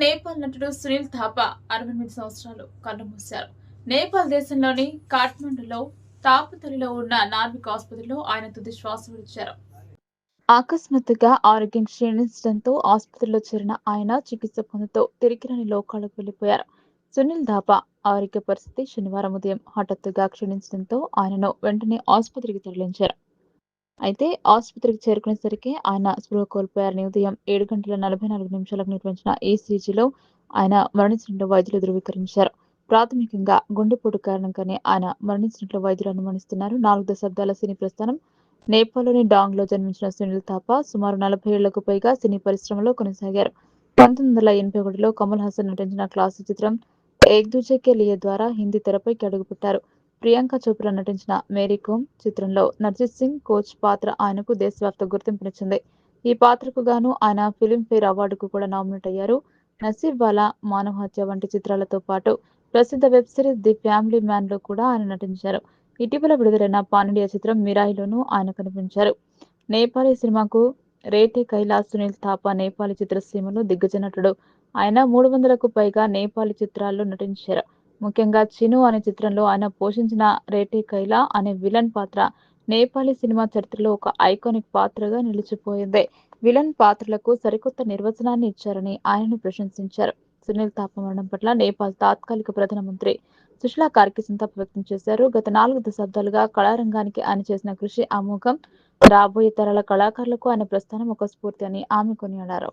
నేపాల్ నటుడు సునీల్ థాపా అరవై ఎనిమిది సంవత్సరాలు కన్నుమూశారు నేపాల్ దేశంలోని కాఠ్మండులో తాపుతలిలో ఉన్న నార్మిక్ ఆసుపత్రిలో ఆయన తుది శ్వాస విడిచారు. అకస్మాత్తుగా ఆరోగ్యం క్షీణించడంతో ఆసుపత్రిలో చేరిన ఆయన చికిత్స పొందుతూ తిరిగిరాని లోకాలకు వెళ్ళిపోయారు సునీల్ ధాపా ఆరోగ్య పరిస్థితి శనివారం ఉదయం హఠాత్తుగా క్షీణించడంతో ఆయనను వెంటనే ఆసుపత్రికి తరలించారు. అయితే ఆసుపత్రికి చేరుకునేసరికి ఆయన స్పృహ కోల్పోయారని ఉదయం ఏడు గంటల నలభై నాలుగు నిమిషాలకు నిర్వహించిన ఈసీజీలో ఆయన మరణించినట్లు వైద్యులు ధృవీకరించారు. ప్రాథమికంగా గుండెపోటు కారణంగానే ఆయన మరణించినట్లు వైద్యులు అనుమానిస్తున్నారు. నాలుగు దశాబ్దాల సినీ ప్రస్థానం నేపాల్లోని డాంగ్లో జన్మించిన సునీల్ థాపా సుమారు నలభై ఏళ్ళకు పైగా సినీ పరిశ్రమలో కొనసాగారు. పంతొమ్మిది వందల ఎనభై ఒకటిలో కమల్ హాసన్ నటించిన క్లాసిక్ చిత్రం ఏక్ దూజే కే లియే ద్వారా హిందీ తెరపైకి అడుగుపెట్టారు. ప్రియాంక చోప్రా నటించిన మేరీ కోమ్ చిత్రంలో నర్జిత్ సింగ్ కోచ్ పాత్ర ఆయనకు దేశవ్యాప్త గుర్తింపునిచ్చింది ఈ పాత్రకు గాను ఆయన ఫిలింఫేర్ అవార్డుకు కూడా నామినేట్ అయ్యారు. నసీబ్ వాలా మానవహత్య వంటి చిత్రాలతో పాటు ప్రసిద్ధ వెబ్ సిరీస్ ది ఫ్యామిలీ మ్యాన్లో కూడా ఆయన నటించారు. ఇటీవల విడుదలైన పానిడియా చిత్రం మిరాయిలోనూ ఆయన కనిపించారు. నేపాలీ సినిమాకు రేటే కైలాస్ సునీల్ థాపా నేపాలీ చిత్రసీమలో దిగ్గజ నటుడు. ఆయన మూడు వందలకు పైగా నేపాలీ చిత్రాల్లో నటించారు. ముఖ్యంగా చిను అనే చిత్రంలో ఆయన పోషించిన రేటే కైలా అనే విలన్ పాత్ర నేపాలీ సినిమా చరిత్రలో ఒక ఐకానిక్ పాత్రగా నిలిచిపోయింది. విలన్ పాత్రలకు సరికొత్త నిర్వచనాన్ని ఇచ్చారని ఆయనను ప్రశంసించారు. సునీల్ థాపా మరణం పట్ల నేపాల్ తాత్కాలిక ప్రధానమంత్రి సుష్లా కార్కి సంతాప వ్యక్తం చేశారు. గత నాలుగు దశాబ్దాలుగా కళారంగానికి ఆయన చేసిన కృషి అమోఘం. రాబోయే తరాల కళాకారులకు ఆయన ప్రస్థానం ఒక స్ఫూర్తి అని ఆమె కొనియాడారు.